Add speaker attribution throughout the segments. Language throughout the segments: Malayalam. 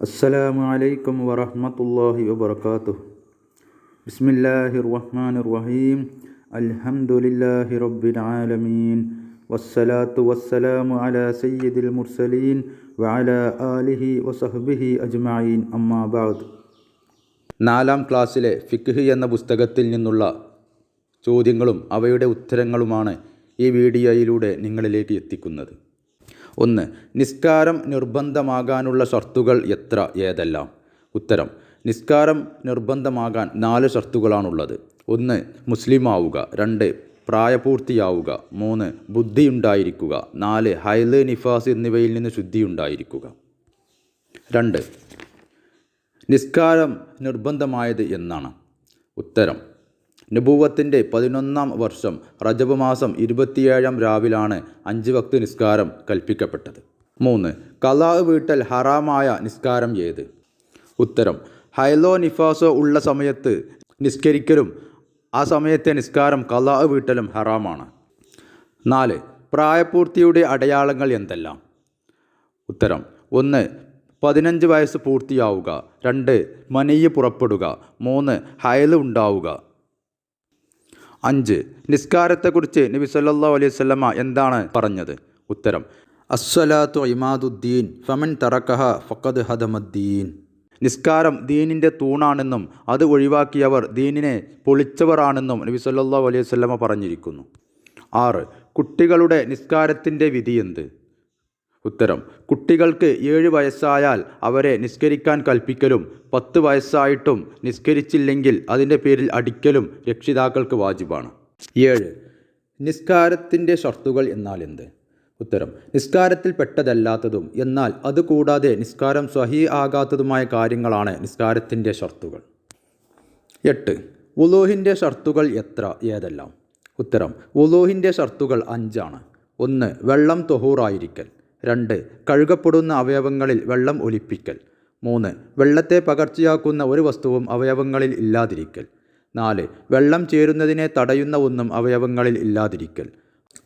Speaker 1: അസ്സലാമു അലൈക്കും വറഹ്മത്തുള്ളാഹി വബർക്കാത്തു ബിസ്മില്ലാഹിർ റഹ്മാനിർ റഹീം അൽഹംദുലില്ലാഹി റബ്ബിൽ ആലമീൻ വസ്സലാത്തു വസ്സലാമു അലാ സയ്യിദിൽ മുർസലീൻ വഅല ആലിഹി വസഹ്ബിഹി അജ്മഈൻ. അമ്മാ ബഅദ്. നാലാം ക്ലാസ്സിലെ ഫിഖ് എന്ന പുസ്തകത്തിൽ നിന്നുള്ള ചോദ്യങ്ങളും അവയുടെ ഉത്തരങ്ങളുമാണ് ഈ വീഡിയോയിലൂടെ നിങ്ങളിലേക്ക് എത്തിക്കുന്നത്. ഒന്ന് നിസ്കാരം നിർബന്ധമാകാനുള്ള ഷർത്തുകൾ എത്ര? ഏതെല്ലാം? ഉത്തരം നിസ്കാരം നിർബന്ധമാകാൻ നാല് ഷർത്തുകളാണുള്ളത്. ഒന്ന് മുസ്ലിം ആവുക രണ്ട് പ്രായപൂർത്തിയാവുക. മൂന്ന് ബുദ്ധിയുണ്ടായിരിക്കുക. നാല് ഹൈൽ നിഫാസ് എന്നിവയിൽ നിന്ന് ശുദ്ധിയുണ്ടായിരിക്കുക. രണ്ട് നിസ്കാരം നിർബന്ധമായത് എന്നാണ്. ഉത്തരം നുബൂവത്തിന്റെ പതിനൊന്നാം വർഷം റജബ് മാസം ഇരുപത്തിയേഴാം രാവിലാണ് അഞ്ച് വക്ത് നിസ്കാരം കൽപ്പിക്കപ്പെട്ടത്. മൂന്ന് കലാവ് വീട്ടൽ ഹറാമായ നിസ്കാരം ഏത്? ഉത്തരം ഹൈലോ നിഫാസോ ഉള്ള സമയത്ത് നിസ്കരിക്കലും ആ സമയത്തെ നിസ്കാരം കലാവ് വീട്ടലും ഹറാമാണ്. നാല് പ്രായപൂർത്തിയുടെ അടയാളങ്ങൾ എന്തെല്ലാം? ഉത്തരം ഒന്ന് പതിനഞ്ച് വയസ്സ് പൂർത്തിയാവുക രണ്ട് മനയ്യ് പുറപ്പെടുക മൂന്ന് ഹയൽ ഉണ്ടാവുക അഞ്ച്. നിസ്കാരത്തെക്കുറിച്ച് നബി സല്ലാ അലൈഹി വസല്ലമ എന്താണ് പറഞ്ഞത്? ഉത്തരം അസ്വലാത്തു ഇമാദുദ്ദീൻ ഫമൻ തറക്കഹ ഫഖദ് ഹദമദ്ദീൻ. നിസ്കാരം ദീനിന്റെ തൂണാണെന്നും അത് ഒഴിവാക്കിയവർ ദീനിനെ പൊളിച്ചവരാണെന്നും നബി സല്ലാ അലൈഹി വസല്ലമ പറഞ്ഞിരിക്കുന്നു. ആറ്. കുട്ടികളുടെ നിസ്കാരത്തിന്റെ വിധി എന്ത്? ഉത്തരം കുട്ടികൾക്ക് ഏഴ് വയസ്സായാൽ അവരെ നിസ്കരിക്കാൻ കൽപ്പിക്കലും പത്ത് വയസ്സായിട്ടും നിസ്കരിച്ചില്ലെങ്കിൽ അതിന്റെ പേരിൽ അടിക്കലും രക്ഷിതാക്കൾക്ക് വാജിബാണ്. ഏഴ് നിസ്കാരത്തിന്റെ ഷർത്തുകൾ എന്നാൽ എന്ത്? ഉത്തരം നിസ്കാരത്തിൽ പെട്ടതല്ലാത്തതും എന്നാൽ അതുകൂടാതെ നിസ്കാരം സ്വഹീ ആകാത്തതുമായ കാര്യങ്ങളാണ് നിസ്കാരത്തിന്റെ ഷർത്തുകൾ. എട്ട് ഉലൂഹിന്റെ ഷർത്തുകൾ എത്ര? ഏതെല്ലാം? ഉത്തരം ഉലൂഹിന്റെ ഷർത്തുകൾ അഞ്ചാണ്. ഒന്ന് വെള്ളം തൊഹൂറായിരിക്കൽ. രണ്ട് കഴുകപ്പെടുന്ന അവയവങ്ങളിൽ വെള്ളം ഒലിപ്പിക്കൽ. മൂന്ന്. വെള്ളത്തെ പകർച്ചയാക്കുന്ന ഒരു വസ്തുവും അവയവങ്ങളിൽ ഇല്ലാതിരിക്കൽ. നാല്. വെള്ളം ചേരുന്നതിനെ തടയുന്ന ഒന്നും അവയവങ്ങളിൽ ഇല്ലാതിരിക്കൽ.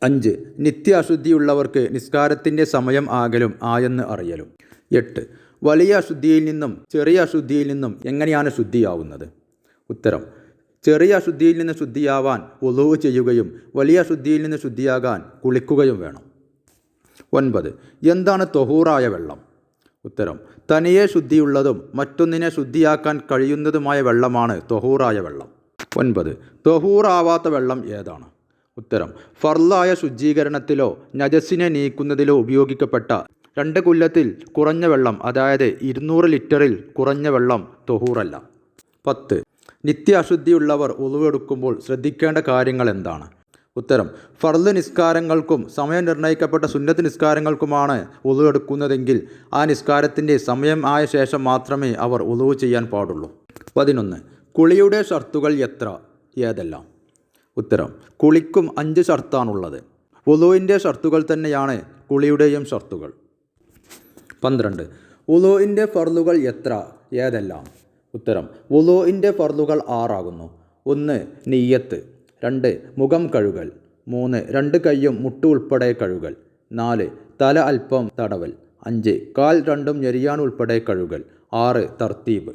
Speaker 1: അഞ്ച്. നിത്യ അശുദ്ധിയുള്ളവർക്ക് നിസ്കാരത്തിന്റെ സമയം ആകലും ആയെന്ന് അറിയലും. എട്ട്. വലിയ അശുദ്ധിയിൽ നിന്നും ചെറിയ അശുദ്ധിയിൽ നിന്നും എങ്ങനെയാണ് ശുദ്ധിയാവുന്നത്? ഉത്തരം. ചെറിയ അശുദ്ധിയിൽ നിന്ന് ശുദ്ധിയാവാൻ ഒലുവ് ചെയ്യുകയും വലിയ അശുദ്ധിയിൽ നിന്ന് ശുദ്ധിയാകാൻ കുളിക്കുകയും വേണം. ഒൻപത്. എന്താണ് തൊഹൂറായ വെള്ളം? ഉത്തരം. തനിയെ ശുദ്ധിയുള്ളതും മറ്റൊന്നിനെ ശുദ്ധിയാക്കാൻ കഴിയുന്നതുമായ വെള്ളമാണ് തൊഹൂറായ വെള്ളം. ഒൻപത് തൊഹൂറാവാത്ത വെള്ളം ഏതാണ്? ഉത്തരം ഫർലായ ശുചീകരണത്തിലോ നജസിനെ നീക്കുന്നതിലോ ഉപയോഗിക്കപ്പെട്ട രണ്ട് കുല്ലത്തിൽ കുറഞ്ഞ വെള്ളം അതായത് ഇരുന്നൂറ് ലിറ്ററിൽ കുറഞ്ഞ വെള്ളം തൊഹൂറല്ല. പത്ത് നിത്യ അശുദ്ധിയുള്ളവർ ഉളവെടുക്കുമ്പോൾ ശ്രദ്ധിക്കേണ്ട കാര്യങ്ങൾ എന്താണ്? ഉത്തരം ഫർദ് നിസ്കാരങ്ങൾക്കും സമയം നിർണയിക്കപ്പെട്ട സുന്നത്ത് നിസ്കാരങ്ങൾക്കുമാണ് ഉളുവെടുക്കുന്നതെങ്കിൽ ആ നിസ്കാരത്തിന്റെ സമയം ആയ ശേഷം മാത്രമേ അവർ ഉളുവ് ചെയ്യാൻ പാടുള്ളൂ. പതിനൊന്ന് കുളിയുടെ ഷർത്തുകൾ എത്ര? ഏതെല്ലാം? ഉത്തരം കുളിക്കും അഞ്ച് ഷർത്താണുള്ളത്. ഉളുവിന്റെ ഷർത്തുകൾ തന്നെയാണ് കുളിയുടെയും ഷർത്തുകൾ. പന്ത്രണ്ട് ഉളുവിന്റെ ഫർലുകൾ എത്ര? ഏതെല്ലാം? ഉത്തരം ഉളുവിന്റെ ഫർലുകൾ ആറാകുന്നു. ഒന്ന് നെയ്യത്ത്. രണ്ട് മുഖം കഴുകൽ. മൂന്ന് രണ്ട് കൈയും മുട്ട് ഉൾപ്പെടെ കഴുകൽ. നാല് തല അല്പം തടവൽ. അഞ്ച് കാൽ രണ്ടും ഞെരിയാൻ ഉൾപ്പെടെ കഴുകൽ. ആറ് തർത്തീബ്.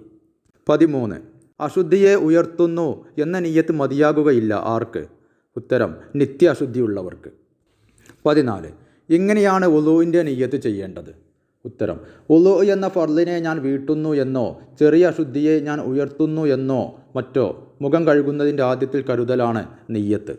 Speaker 1: പതിമൂന്ന് അശുദ്ധിയെ ഉയർത്തുന്നു എന്ന നീയത്ത് മതിയാകുകയില്ല ആർക്ക്? ഉത്തരം നിത്യ അശുദ്ധിയുള്ളവർക്ക് പതിനാല് ഇങ്ങനെയാണ് ഒലുവിന്റെ നീയത്ത് ചെയ്യേണ്ടത്. ഉത്തരം ഉലു എന്ന ഫർലിനെ ഞാൻ വീട്ടുന്നു എന്നോ ചെറിയ അശുദ്ധിയെ ഞാൻ ഉയർത്തുന്നു എന്നോ മറ്റോ. മുഖം കഴുകുന്നതിന്റെ ആദ്യത്തിൽ കരുതലാണ് നെയ്യത്ത്.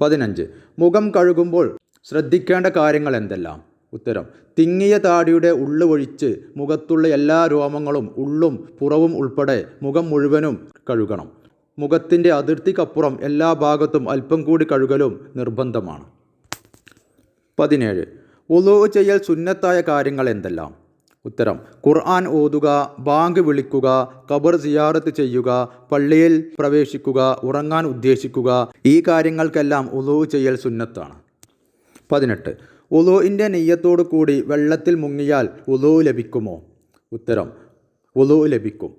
Speaker 1: പതിനഞ്ച് മുഖം കഴുകുമ്പോൾ ശ്രദ്ധിക്കേണ്ട കാര്യങ്ങൾ എന്തെല്ലാം? ഉത്തരം തിങ്ങിയ താടിയുടെ ഉള്ളു ഒഴിച്ച് മുഖത്തുള്ള എല്ലാ രോമങ്ങളും ഉള്ളും പുറവും ഉൾപ്പെടെ മുഖം മുഴുവനും കഴുകണം. മുഖത്തിന്റെ അതിർത്തിക്കപ്പുറം എല്ലാ ഭാഗത്തും അല്പം കൂടി കഴുകലും നിർബന്ധമാണ്. പതിനേഴ് ഉലു ചെയ്യൽ സുന്നത്തായ കാര്യങ്ങൾ എന്തെല്ലാം? ഉത്തരം. ഖുർആൻ ഓതുക ബാങ്ക് വിളിക്കുക കബർ സിയാറത്ത് ചെയ്യുക പള്ളിയിൽ പ്രവേശിക്കുക ഉറങ്ങാൻ ഉദ്ദേശിക്കുക ഈ കാര്യങ്ങൾക്കെല്ലാം ഉലു ചെയ്യൽ സുന്നത്താണ്. പതിനെട്ട്. ഉലുവിന്റെ നെയ്യത്തോടു കൂടി വെള്ളത്തിൽ മുങ്ങിയാൽ ഉലു ലഭിക്കുമോ? ഉത്തരം ഉലു ലഭിക്കും.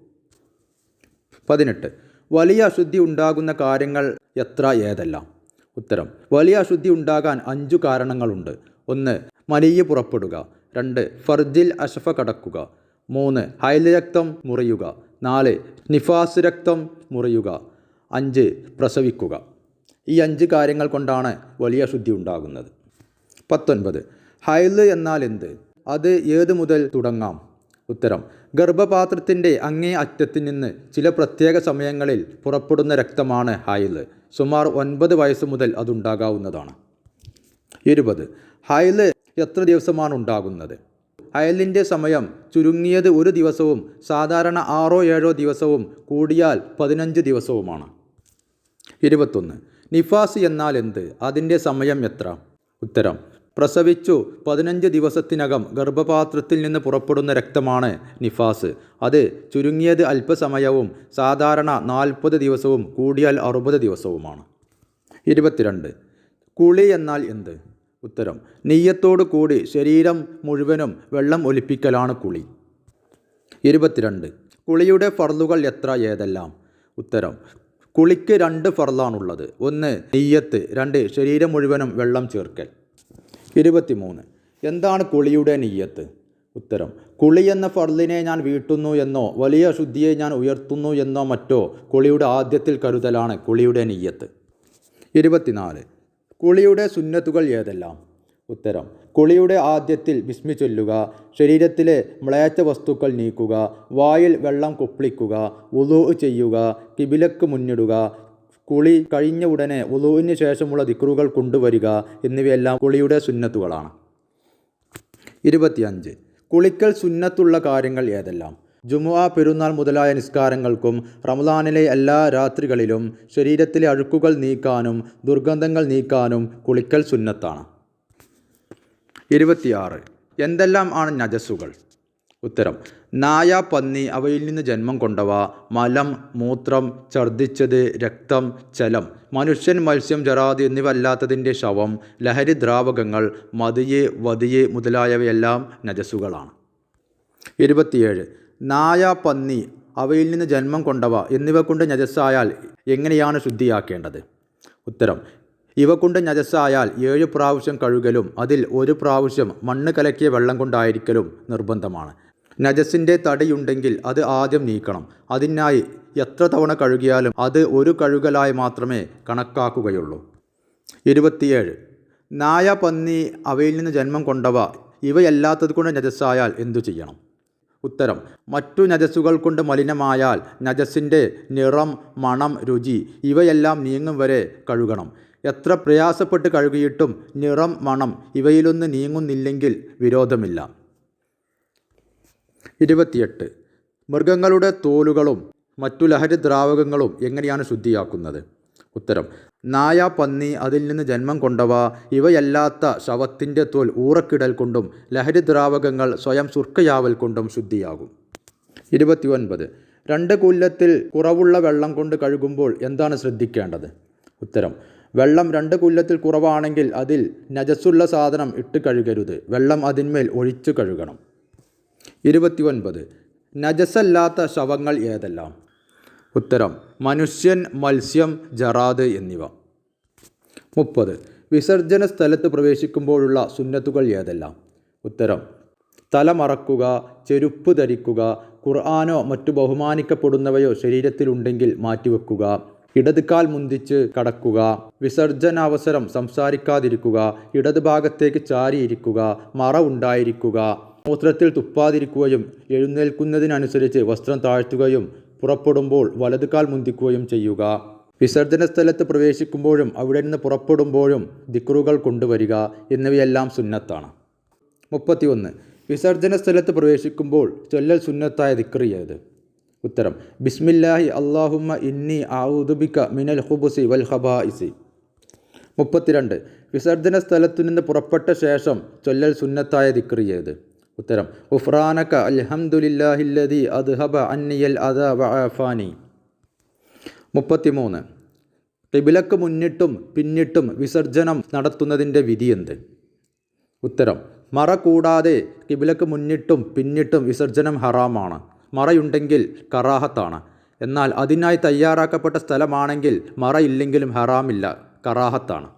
Speaker 1: പതിനെട്ട്. വലിയ അശുദ്ധി ഉണ്ടാകുന്ന കാര്യങ്ങൾ എത്ര ഏതെല്ലാം? ഉത്തരം വലിയ അശുദ്ധി ഉണ്ടാകാൻ അഞ്ചു കാരണങ്ങളുണ്ട്. ഒന്ന് മലിയ പുറപ്പെടുക. രണ്ട് ഫർജിൽ അഷഫ കടക്കുക. മൂന്ന് ഹൈൽ രക്തം മുറിയുക. നാല് നിഫാസ് രക്തം മുറിയുക. അഞ്ച് പ്രസവിക്കുക. ഈ അഞ്ച് കാര്യങ്ങൾ കൊണ്ടാണ് വലിയ ശുദ്ധി ഉണ്ടാകുന്നത്. പത്തൊൻപത് ഹൈൽ എന്നാൽ എന്ത്? അത് ഏത് മുതൽ തുടങ്ങാം? ഉത്തരം ഗർഭപാത്രത്തിന്റെ അങ്ങേ അറ്റത്തിൽ നിന്ന് ചില പ്രത്യേക സമയങ്ങളിൽ പുറപ്പെടുന്ന രക്തമാണ് ഹൈൽ. സുമാർ ഒൻപത് വയസ്സ് മുതൽ അതുണ്ടാകാവുന്നതാണ്. ഇരുപത് ഹൈൽ എത്ര ദിവസമാണ് ഉണ്ടാകുന്നത്? അയലിന്റെ സമയം ചുരുങ്ങിയത് ഒരു ദിവസവും സാധാരണ ആറോ ഏഴോ ദിവസവും കൂടിയാൽ പതിനഞ്ച് ദിവസവുമാണ്. ഇരുപത്തൊന്ന് നിഫാസ് എന്നാൽ എന്ത്? അതിന്റെ സമയം എത്ര? ഉത്തരം പ്രസവിച്ചു പതിനഞ്ച് ദിവസത്തിനകം ഗർഭപാത്രത്തിൽ നിന്ന് പുറപ്പെടുന്ന രക്തമാണ് നിഫാസ്. അത് ചുരുങ്ങിയത് അല്പസമയവും സാധാരണ നാൽപ്പത് ദിവസവും കൂടിയാൽ അറുപത് ദിവസവുമാണ്. ഇരുപത്തിരണ്ട് കുളി എന്നാൽ എന്ത്? ഉത്തരം. നെയ്യത്തോടു കൂടി ശരീരം മുഴുവനും വെള്ളം ഒലിപ്പിക്കലാണ് കുളി. ഇരുപത്തിരണ്ട്. കുളിയുടെ ഫർലുകൾ എത്ര ഏതെല്ലാം? ഉത്തരം. കുളിക്ക് രണ്ട് ഫർലാണുള്ളത് ഒന്ന് നെയ്യത്ത്. രണ്ട് ശരീരം മുഴുവനും വെള്ളം ചേർക്കൽ. ഇരുപത്തിമൂന്ന്. എന്താണ് കുളിയുടെ നെയ്യത്ത്? ഉത്തരം. കുളി എന്ന ഫർലിനെ ഞാൻ വീട്ടുന്നു എന്നോ വലിയ ശുദ്ധിയെ ഞാൻ ഉയർത്തുന്നു എന്നോ മറ്റോ കുളിയുടെ ആദ്യത്തിൽ കരുതലാണ് കുളിയുടെ നെയ്യത്ത്. ഇരുപത്തിനാല്. കുളിയുടെ സുന്നത്തുകൾ ഏതെല്ലാം? ഉത്തരം കുളിയുടെ ആദ്യത്തിൽ വിസ്മി ചൊല്ലുക ശരീരത്തിലെ മ്ലേച്ഛ വസ്തുക്കൾ നീക്കുക വായിൽ വെള്ളം കുപ്പിളിക്കുക ഉലു ചെയ്യുക കിബിലക്ക് മുന്നിടുക കുളി കഴിഞ്ഞ ഉടനെ ഉലുവിന് ശേഷമുള്ള ദിക്റുകൾ കൊണ്ടുവരിക എന്നിവയെല്ലാം കുളിയുടെ സുന്നത്തുകളാണ്. ഇരുപത്തിയഞ്ച് കുളിക്കൽ സുന്നത്തുള്ള കാര്യങ്ങൾ ഏതെല്ലാം? ജുമുഅ പെരുന്നാൾ മുതലായ നിസ്കാരങ്ങൾക്കും റമദാനിലെ എല്ലാ രാത്രികളിലും ശരീരത്തിലെ അഴുക്കുകൾ നീക്കാനും ദുർഗന്ധങ്ങൾ നീക്കാനും കുളിക്കൽ സുന്നത്താണ്. ഇരുപത്തിയാറ്. എന്തെല്ലാം ആണ് നജസ്സുകൾ? ഉത്തരം. നായ പന്നി അവയിൽ നിന്ന് ജന്മം കൊണ്ടവ മലം മൂത്രം ഛർദ്ദിച്ചത് രക്തം ചലം മനുഷ്യൻ മത്സ്യം ജറാദ് എന്നിവ അല്ലാത്തതിന്റെ ശവം ലഹരി ദ്രാവകങ്ങൾ മതിയെ വതിയെ മുതലായവയെല്ലാം നജസ്സുകളാണ്. ഇരുപത്തിയേഴ്. നായ പന്നി അവയിൽ നിന്ന് ജന്മം കൊണ്ടവ എന്നിവ കൊണ്ട് നജസ്സായാൽ എങ്ങനെയാണ് ശുദ്ധിയാക്കേണ്ടത്? ഉത്തരം ഇവ കൊണ്ട് നജസ്സായാൽ ഏഴ് പ്രാവശ്യം കഴുകലും അതിൽ ഒരു പ്രാവശ്യം മണ്ണ് കലക്കിയ വെള്ളം കൊണ്ടായിരിക്കലും നിർബന്ധമാണ്. നജസിന്റെ തടിയുണ്ടെങ്കിൽ അത് ആദ്യം നീക്കണം. അതിനായി എത്ര തവണ കഴുകിയാലും അത് ഒരു കഴുകലായി മാത്രമേ കണക്കാക്കുകയുള്ളൂ. ഇരുപത്തിയേഴ് നായ പന്നി അവയിൽ നിന്ന് ജന്മം കൊണ്ടവ ഇവയല്ലാത്തത് കൊണ്ട് നജസ്സായാൽ എന്തു ചെയ്യണം? ഉത്തരം. മറ്റു നജസ്സുകൾ കൊണ്ട് മലിനമായാൽ നജസ്സിന്റെ നിറം മണം രുചി ഇവയെല്ലാം നീങ്ങും വരെ കഴുകണം. എത്ര പ്രയാസപ്പെട്ട് കഴുകിയിട്ടും നിറം മണം ഇവയിലൊന്ന് നീങ്ങുന്നില്ലെങ്കിൽ വിരോധമില്ല. ഇരുപത്തിയെട്ട്. മൃഗങ്ങളുടെ തോലുകളും മറ്റു ലഹരി ദ്രാവകങ്ങളും എങ്ങനെയാണ് ശുദ്ധിയാക്കുന്നത്? ഉത്തരം. നായ പന്നി അതിൽ നിന്ന് ജന്മം കൊണ്ടവ. ഇവയല്ലാത്ത ശവത്തിന്റെ തോൽ ഊറക്കിടൽ കൊണ്ടും ലഹരി ദ്രാവകങ്ങൾ സ്വയം സുർക്കയാവൽ കൊണ്ടും ശുദ്ധിയാകും. ഇരുപത്തി ഒൻപത് രണ്ട് കുല്ലത്തിൽ കുറവുള്ള വെള്ളം കൊണ്ട് കഴുകുമ്പോൾ എന്താണ് ശ്രദ്ധിക്കേണ്ടത്? ഉത്തരം. വെള്ളം രണ്ട് കുല്ലത്തിൽ കുറവാണെങ്കിൽ അതിൽ നജസ്സുള്ള സാധനം ഇട്ട് കഴുകരുത്. വെള്ളം അതിന്മേൽ ഒഴിച്ചു കഴുകണം. ഇരുപത്തി ഒൻപത് നജസ്സല്ലാത്ത ശവങ്ങൾ ഏതെല്ലാം? ഉത്തരം മനുഷ്യൻ മത്സ്യം ജറാദ് എന്നിവ. മുപ്പത് വിസർജന സ്ഥലത്ത് പ്രവേശിക്കുമ്പോഴുള്ള സുന്നത്തുകൾ ഏതെല്ലാം? ഉത്തരം തലമറക്കുക ചെരുപ്പ് ധരിക്കുക ഖുർആാനോ മറ്റു ബഹുമാനിക്കപ്പെടുന്നവയോ ശരീരത്തിലുണ്ടെങ്കിൽ മാറ്റിവെക്കുക ഇടത് കാൽ മുന്തിച്ച് കടക്കുക വിസർജനാവസരം സംസാരിക്കാതിരിക്കുക ഇടതുഭാഗത്തേക്ക് ചാരിയിരിക്കുക മറ ഉണ്ടായിരിക്കുക മൂത്രത്തിൽ തുപ്പാതിരിക്കുകയും എഴുന്നേൽക്കുന്നതിനനുസരിച്ച് വസ്ത്രം താഴ്ത്തുകയും പുറപ്പെടുമ്പോൾ വലതുകാൽ മുന്തിക്കുകയും ചെയ്യുക. വിസർജന സ്ഥലത്ത് പ്രവേശിക്കുമ്പോഴും അവിടെ നിന്ന് പുറപ്പെടുമ്പോഴും ദിക്റുകൾ കൊണ്ടുവരിക എന്നിവയെല്ലാം സുന്നത്താണ്. മുപ്പത്തിയൊന്ന്. വിസർജന സ്ഥലത്ത് പ്രവേശിക്കുമ്പോൾ ചൊല്ലൽ സുന്നത്തായ ദിക്ർ ഉത്തരം. ബിസ്മില്ലാഹി അള്ളാഹുമ്മ ഇന്നി ഔദുബിക മിനൽ ഹുബുസി വൽ ഹബായിസി മുപ്പത്തിരണ്ട്. വിസർജന സ്ഥലത്തു നിന്ന് പുറപ്പെട്ട ശേഷം ചൊല്ലൽ സുന്നത്തായ ദിക്ർ ഏത്? ഉത്തരം ഉഫ്രാനക അത് അദ്ഹബ അന്നിയൽ അദ മുപ്പത്തിമൂന്ന് കിബിലക്ക് മുന്നിട്ടും പിന്നിട്ടും വിസർജനം നടത്തുന്നതിന്റെ വിധി എന്ത് ഉത്തരം മറ കൂടാതെ കിബിലക്ക് മുന്നിട്ടും പിന്നിട്ടും വിസർജനം ഹറാമാണ്. മറയുണ്ടെങ്കിൽ കറാഹത്താണ്. എന്നാൽ അതിനായി തയ്യാറാക്കപ്പെട്ട സ്ഥലമാണെങ്കിൽ മറയില്ലെങ്കിലും ഹറാമില്ല കറാഹത്താണ്.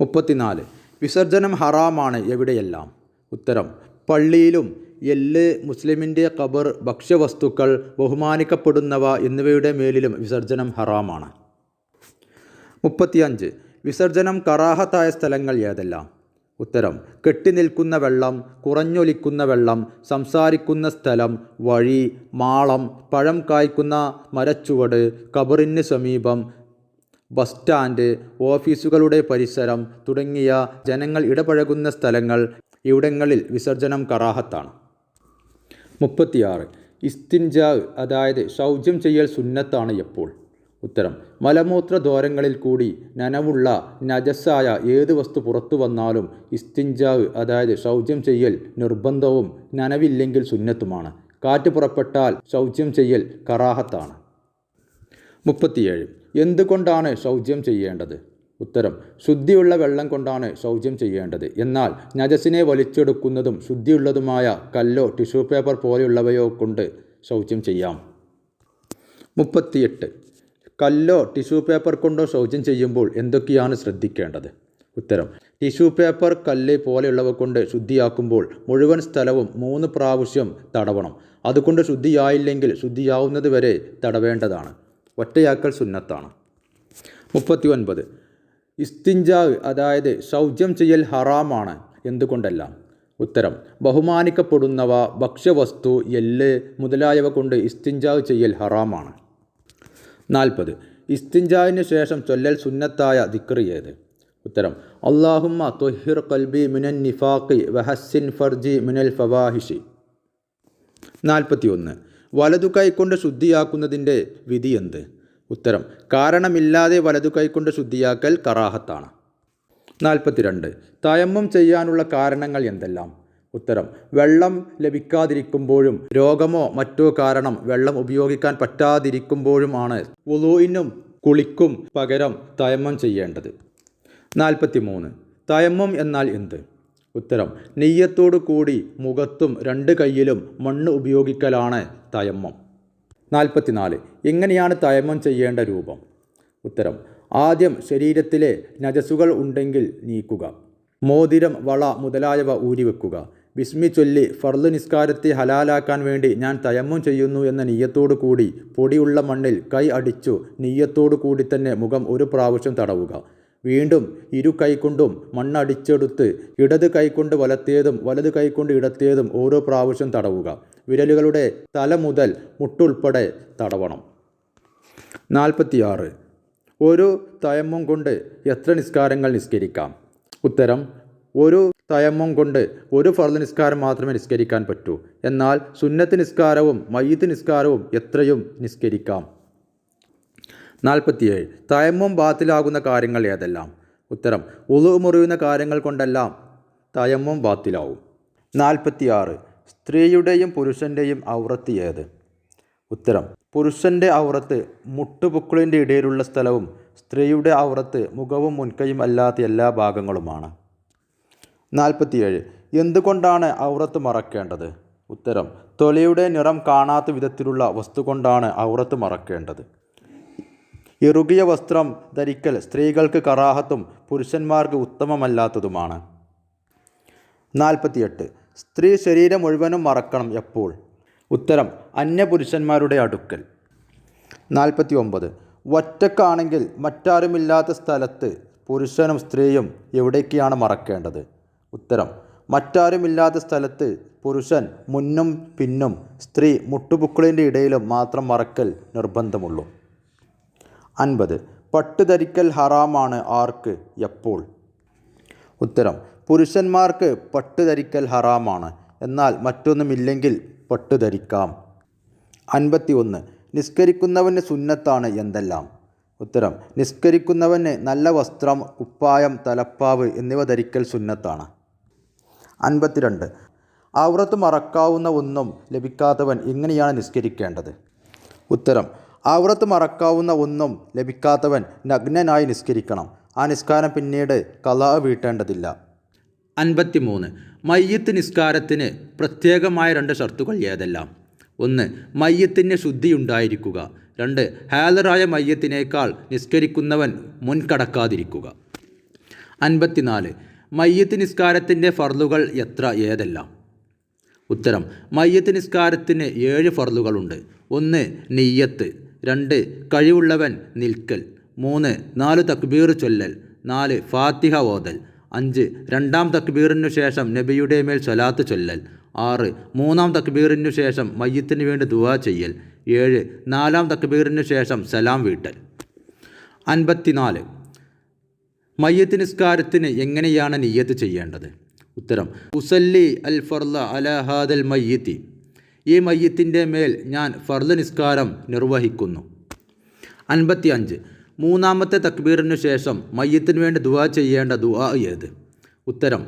Speaker 1: മുപ്പത്തിനാല് വിസർജനം ഹറാമാണ് എവിടെയെല്ലാം? ഉത്തരം പള്ളിയിലും എല്ല് മുസ്ലിമിന്റെ ഖബർ ഭക്ഷ്യവസ്തുക്കൾ ബഹുമാനിക്കപ്പെടുന്നവ എന്നിവയുടെ മേലിലും വിസർജനം ഹറാമാണ്. മുപ്പത്തിയഞ്ച്. വിസർജനം കറാഹത്തായ സ്ഥലങ്ങൾ ഏതെല്ലാം? ഉത്തരം കെട്ടിനിൽക്കുന്ന വെള്ളം കുറഞ്ഞൊലിക്കുന്ന വെള്ളം സംസാരിക്കുന്ന സ്ഥലം വഴി മാളം പഴം കായ്ക്കുന്ന മരച്ചുവട് കബറിന് സമീപം ബസ് സ്റ്റാൻഡ് ഓഫീസുകളുടെ പരിസരം തുടങ്ങിയ ജനങ്ങൾ ഇടപഴകുന്ന സ്ഥലങ്ങൾ ഇവിടങ്ങളിൽ വിസർജനം കറാഹത്താണ്. മുപ്പത്തിയാറ്. ഇസ്തിൻജാവ് അതായത് ശൗചം ചെയ്യൽ സുന്നത്താണ് എപ്പോൾ? ഉത്തരം മലമൂത്ര ദ്വാരങ്ങളിൽ കൂടി നനവുള്ള നജസ്സായ ഏത് വസ്തു പുറത്തു വന്നാലും ഇസ്തിൻജാവ് അതായത് ശൗചം ചെയ്യൽ നിർബന്ധവും നനവില്ലെങ്കിൽ സുന്നത്തുമാണ്. കാറ്റ് പുറപ്പെട്ടാൽ ശൗചം ചെയ്യൽ കറാഹത്താണ്. മുപ്പത്തിയേഴ്. എന്തുകൊണ്ടാണ് ശൗചം ചെയ്യേണ്ടത്? ഉത്തരം ശുദ്ധിയുള്ള വെള്ളം കൊണ്ടാണ് ശൗചം ചെയ്യേണ്ടത്. എന്നാൽ നജസിനെ വലിച്ചെടുക്കുന്നതും ശുദ്ധിയുള്ളതുമായ കല്ലോ ടിഷ്യൂ പേപ്പർ പോലെയുള്ളവയോ കൊണ്ട് ശൗചം ചെയ്യാം. മുപ്പത്തിയെട്ട് കല്ലോ ടിഷ്യൂ പേപ്പർ കൊണ്ടോ ശൗചം ചെയ്യുമ്പോൾ എന്തൊക്കെയാണ് ശ്രദ്ധിക്കേണ്ടത്? ഉത്തരം ടിഷ്യൂ പേപ്പർ കല്ല് പോലെയുള്ളവ കൊണ്ട് ശുദ്ധിയാക്കുമ്പോൾ മുഴുവൻ സ്ഥലവും മൂന്ന് പ്രാവശ്യം തടവണം. അതുകൊണ്ട് ശുദ്ധിയായില്ലെങ്കിൽ ശുദ്ധിയാവുന്നത് വരെ തടവേണ്ടതാണ്. ഒറ്റയാക്കൽ സുന്നത്താണ്. മുപ്പത്തി ഒൻപത് ഇസ്തിഞ്ചാ അതായത് ശൗചം ചെയ്യൽ ഹറാമാണ് എന്തുകൊണ്ടല്ല? ഉത്തരം ബഹുമാനിക്കപ്പെടുന്നവ ഭക്ഷ്യവസ്തു എല്ല് മുതലായവ കൊണ്ട് ഇസ്തിഞ്ചാവ് ചെയ്യൽ ഹറാമാണ്. നാൽപ്പത് ഇസ്തിഞ്ചാവിന് ശേഷം ചൊല്ലൽ സുന്നത്തായ ദിക്റ് ഏത്? ഉത്തരം അള്ളാഹുമ്മ തൊഹിർ കൽബി മിനൻ നിഫാഖി വഹസ്സിൻ ഫർജി മിനൽ ഫവാഹിഷി. നാൽപ്പത്തി ഒന്ന് വലതു കൈകൊണ്ട് ശുദ്ധിയാക്കുന്നതിന്റെ വിധി എന്ത്? ഉത്തരം കാരണമില്ലാതെ വലതു കൈകൊണ്ട് ശുദ്ധിയാക്കൽ കറാഹത്താണ്. നാൽപ്പത്തിരണ്ട് തയമ്മം ചെയ്യാനുള്ള കാരണങ്ങൾ എന്തെല്ലാം? ഉത്തരം വെള്ളം ലഭിക്കാതിരിക്കുമ്പോഴും രോഗമോ മറ്റോ കാരണം വെള്ളം ഉപയോഗിക്കാൻ പറ്റാതിരിക്കുമ്പോഴുമാണ് വുളൂയിനും കുളിക്കും പകരം തയമ്മം ചെയ്യേണ്ടത്. നാൽപ്പത്തി മൂന്ന് തയമ്മം എന്നാൽ എന്ത്? ഉത്തരം നെയ്യത്തോടു കൂടി മുഖത്തും രണ്ട് കൈയിലും മണ്ണ് ഉപയോഗിക്കലാണ് തയമ്മം. നാൽപ്പത്തിനാല്. എങ്ങനെയാണ് തയമം ചെയ്യേണ്ട രൂപം? ഉത്തരം ആദ്യം ശരീരത്തിലെ നജസുകൾ ഉണ്ടെങ്കിൽ നീക്കുക. മോതിരം വള മുതലായവ ഊരിവെക്കുക. ബിസ്മി ചൊല്ലി ഫർദ് നിസ്കാരത്തെ ഹലാലാക്കാൻ വേണ്ടി ഞാൻ തയമ്മം ചെയ്യുന്നു എന്ന നീയത്തോടു കൂടി പൊടിയുള്ള മണ്ണിൽ കൈ അടിച്ചു നീയത്തോടു കൂടി തന്നെ മുഖം ഒരു പ്രാവശ്യം തടവുക. വീണ്ടും ഇരു കൈകൊണ്ടും മണ്ണടിച്ചെടുത്ത് ഇടത് കൈകൊണ്ട് വലത്തേതും വലത് കൈകൊണ്ട് ഇടത്തേതും ഓരോ പ്രാവശ്യം തടവുക. വിരലുകളുടെ തല മുതൽ മുട്ടുൾപ്പെടെ തടവണം. നാൽപ്പത്തിയാറ്. ഒരു തയമ്മം കൊണ്ട് എത്ര നിസ്കാരങ്ങൾ നിസ്കരിക്കാം? ഉത്തരം ഒരു തയമ്മം കൊണ്ട് ഒരു ഫർദ് നിസ്കാരം മാത്രമേ നിസ്കരിക്കാൻ പറ്റൂ. എന്നാൽ സുന്നത്ത് നിസ്കാരവും മയ്യത്ത് നിസ്കാരവും എത്രയും നിസ്കരിക്കാം. നാൽപ്പത്തിയേഴ്. തയമ്മം ബാത്തിലാകുന്ന കാര്യങ്ങൾ ഏതെല്ലാം? ഉത്തരം ഉളു മുറിയുന്ന കാര്യങ്ങൾ കൊണ്ടെല്ലാം തയമ്മം ബാത്തിലാവും. നാൽപ്പത്തിയാറ്. സ്ത്രീയുടെയും പുരുഷന്റെയും ഔറത്ത് ഏത്? ഉത്തരം പുരുഷന്റെ ഔറത്ത് മുട്ടുപുക്കിളിന്റെ ഇടയിലുള്ള സ്ഥലവും സ്ത്രീയുടെ ഔറത്ത് മുഖവും മുൻകൈയും അല്ലാത്ത എല്ലാ ഭാഗങ്ങളുമാണ്. നാൽപ്പത്തിയേഴ്. എന്തുകൊണ്ടാണ് ഔറത്ത് മറക്കേണ്ടത്? ഉത്തരം തൊലിയുടെ നിറം കാണാത്ത വിധത്തിലുള്ള വസ്തു കൊണ്ടാണ് ഔറത്ത് മറക്കേണ്ടത്. ഇറുകിയ വസ്ത്രം ധരിക്കൽ സ്ത്രീകൾക്ക് കറാഹത്തും പുരുഷന്മാർക്ക് ഉത്തമമല്ലാത്തതുമാണ്. നാൽപ്പത്തിയെട്ട്. സ്ത്രീ ശരീരം മുഴുവനും മറക്കണം എപ്പോൾ? ഉത്തരം അന്യപുരുഷന്മാരുടെ അടുക്കൽ. നാൽപ്പത്തി ഒമ്പത് ഒറ്റക്കാണെങ്കിൽ മറ്റാരുമില്ലാത്ത സ്ഥലത്ത് പുരുഷനും സ്ത്രീയും എവിടേക്കാണ് മറക്കേണ്ടത്? ഉത്തരം മറ്റാരുമില്ലാത്ത സ്ഥലത്ത് പുരുഷൻ മുന്നും പിന്നും സ്ത്രീ മുട്ടുപുക്കളിന്റെ ഇടയിലും മാത്രം മറക്കൽ നിർബന്ധമുള്ളൂ. അൻപത്. പട്ട് ധരിക്കൽ ഹറാമാണ് ആർക്ക്? എപ്പോൾ? ഉത്തരം പുരുഷന്മാർക്ക് പട്ട് ധരിക്കൽ ഹറാമാണ്. എന്നാൽ മറ്റൊന്നുമില്ലെങ്കിൽ പട്ട് ധരിക്കാം അൻപത്തി ഒന്ന് നിസ്കരിക്കുന്നവന് സുന്നത്താണ് എന്തെല്ലാം? ഉത്തരം നിസ്കരിക്കുന്നവന് നല്ല വസ്ത്രം കുപ്പായം തലപ്പാവ് എന്നിവ ധരിക്കൽ സുന്നത്താണ്. അൻപത്തിരണ്ട് ഔറത്ത് മറക്കാവുന്ന ഒന്നും ലഭിക്കാത്തവൻ എങ്ങനെയാണ് നിസ്കരിക്കേണ്ടത്? ഉത്തരം ഔറത്ത് മറക്കാവുന്ന ഒന്നും ലഭിക്കാത്തവൻ നഗ്നനായി നിസ്കരിക്കണം. ആ നിസ്കാരം പിന്നീട് കലാ വീട്ടേണ്ടതില്ല. അൻപത്തിമൂന്ന്. മയ്യത്ത് നിസ്കാരത്തിന് പ്രത്യേകമായ രണ്ട് ഷർത്തുകൾ ഏതെല്ലാം? ഒന്ന് മയ്യത്തിന് ശുദ്ധിയുണ്ടായിരിക്കുക. രണ്ട് ഹാലറായ മയ്യത്തിനേക്കാൾ നിസ്കരിക്കുന്നവൻ മുൻകടക്കാതിരിക്കുക. അൻപത്തിനാല്. മയ്യത്ത് നിസ്കാരത്തിന്റെ ഫർലുകൾ എത്ര? ഏതെല്ലാം? ഉത്തരം മയ്യത്ത് നിസ്കാരത്തിന് ഏഴ് ഫർലുകളുണ്ട് ഒന്ന് നെയ്യത്ത്. രണ്ട് കഴിവുള്ളവൻ നിൽക്കൽ. മൂന്ന് നാല് തക്ബീർ ചൊല്ലൽ. നാല് ഫാത്തിഹ ഓതൽ. അഞ്ച് രണ്ടാം തക്ബീറിനു ശേഷം നബിയുടെ മേൽ സ്വലാത്ത് ചൊല്ലൽ. ആറ് മൂന്നാം തക്ബീറിനു ശേഷം മയ്യത്തിന് വേണ്ടി ദുവാ ചെയ്യൽ. ഏഴ് നാലാം തക്ബീറിനു ശേഷം സലാം വീട്ടൽ. അൻപത്തിനാല് മയ്യത്ത് നിസ്കാരത്തിന് എങ്ങനെയാണ് നിയ്യത്ത് ചെയ്യേണ്ടത്? ഉത്തരം ഉസല്ലി അൽ ഫർല അലഹാദൽ മയ്യത്തി. ഈ മയ്യത്തിന്റെ മേൽ ഞാൻ ഫർദ് നിസ്കാരം നിർവഹിക്കുന്നു. അൻപത്തി അഞ്ച് മൂന്നാമത്തെ തക്ബീറിനു ശേഷം മയ്യത്തിന് വേണ്ടി ദുആ ചെയ്യേണ്ട ദുആ ഏത്? ഉത്തരം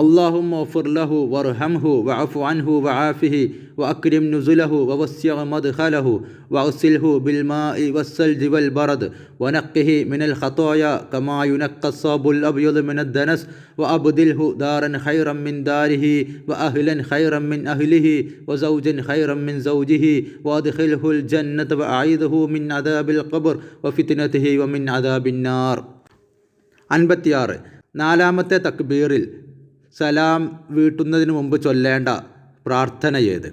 Speaker 1: اللهم اغفر له وارحمه واعف عنه وعافه وأكرم نزله ووسع مدخله وأغسله بالماء والثلج والبرد ونقه من الخطايا كما ينقى الصاب الأبيض من الدنس وأبدله دارا خيرا من داره وأهلا خيرا من أهله وزوجا خيرا من زوجه وأدخله الجنة وأعيذه من عذاب القبر وفتنته ومن عذاب النار. عن بتيار നാലാമത്തെ തക്ബീറിൽ സലാം വീട്ടുന്നതിന് മുമ്പ് ചൊല്ലേണ്ട പ്രാർത്ഥന ഏത്?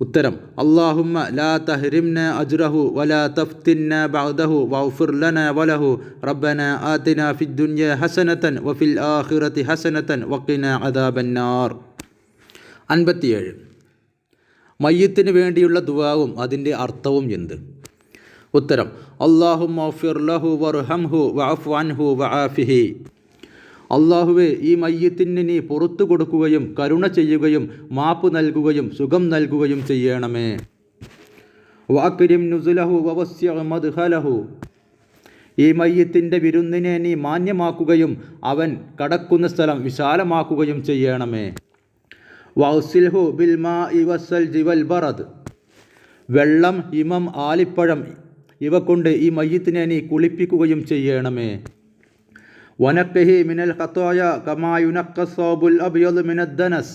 Speaker 1: ഉത്തരം അള്ളാഹുമ്മ ലാ തഹ്രിംന അജ്റഹു വലാ തഫ്തിന്ന ബഅദഹു വഗ്ഫിർ ലന വലഹു റബ്ബന ആതിന ഫിദ്ദുനിയ ഹസനതൻ വഫിൽ ആഖിറതി ഹസനതൻ വഖിന അദാബന്നാർ. അൻപത്തിയേഴ്. മയ്യത്തിന് വേണ്ടിയുള്ള ദുവാവും അതിന്റെ അർത്ഥവും എന്ത്? ഉത്തരം അള്ളാഹുമ്മ ഫിർ ലഹു വർഹംഹു വഅഫു അൻഹു വആഫിഹി അള്ളാഹുവെ ഈ മയ്യത്തിന് നീ പുറത്തു കൊടുക്കുകയും കരുണ ചെയ്യുകയും മാപ്പ് നൽകുകയും സുഖം നൽകുകയും ചെയ്യണമേ. വാക്കിരിം നുസുലഹു ഈ മയ്യത്തിന്റെ വിരുന്നിനെ നീ മാന്യമാക്കുകയും അവൻ കടക്കുന്ന സ്ഥലം വിശാലമാക്കുകയും ചെയ്യണമേ. വൗസിൽഹു ബിൽമാ ഇവസൽ ജിവൽ ബറദ്. വെള്ളം ഇമം ആലിപ്പഴം ഇവ കൊണ്ട് ഈ മയ്യത്തിനെ നീ കുളിപ്പിക്കുകയും ചെയ്യണമേ. വനക്കഹി മിനൽ ഖത്തോയ കമായുനക്കസോബുൽ അബിയൊൽ മിനദ്ദനസ്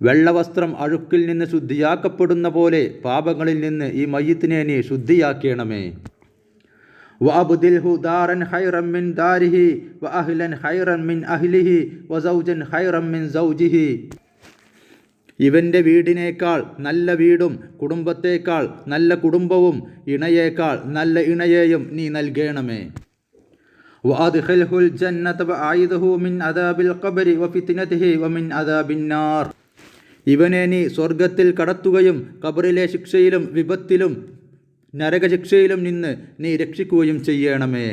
Speaker 1: വെള്ളവസ്ത്രം അഴുക്കിൽ നിന്ന് ശുദ്ധിയാക്കപ്പെടുന്ന പോലെ പാപങ്ങളിൽ നിന്ന് ഈ മയ്യത്തിനെ നീ ശുദ്ധിയാക്കണമേ. ദാറൻ ഖൈറൻ മിൻ ദാരിഹി മിൻ അഹ്ലിഹി വസൗജൻ ഖൈറൻ മിൻ സൗജിഹി. ഇവന്റെ വീടിനേക്കാൾ നല്ല വീടും കുടുംബത്തേക്കാൾ നല്ല കുടുംബവും ഇണയേക്കാൾ നല്ല ഇണയെയും നീ നൽകണമേ. وأدخله الجنة وأعيذه من عذاب القبر وفتنته ومن عذاب النار ഇവനെ നീ സ്വർഗത്തിൽ കടത്തുകയും കബറിലെ ശിക്ഷയിലും വിപത്തിലും നരകശിക്ഷയിലും നിന്ന് നീ രക്ഷിക്കുകയും ചെയ്യണമേ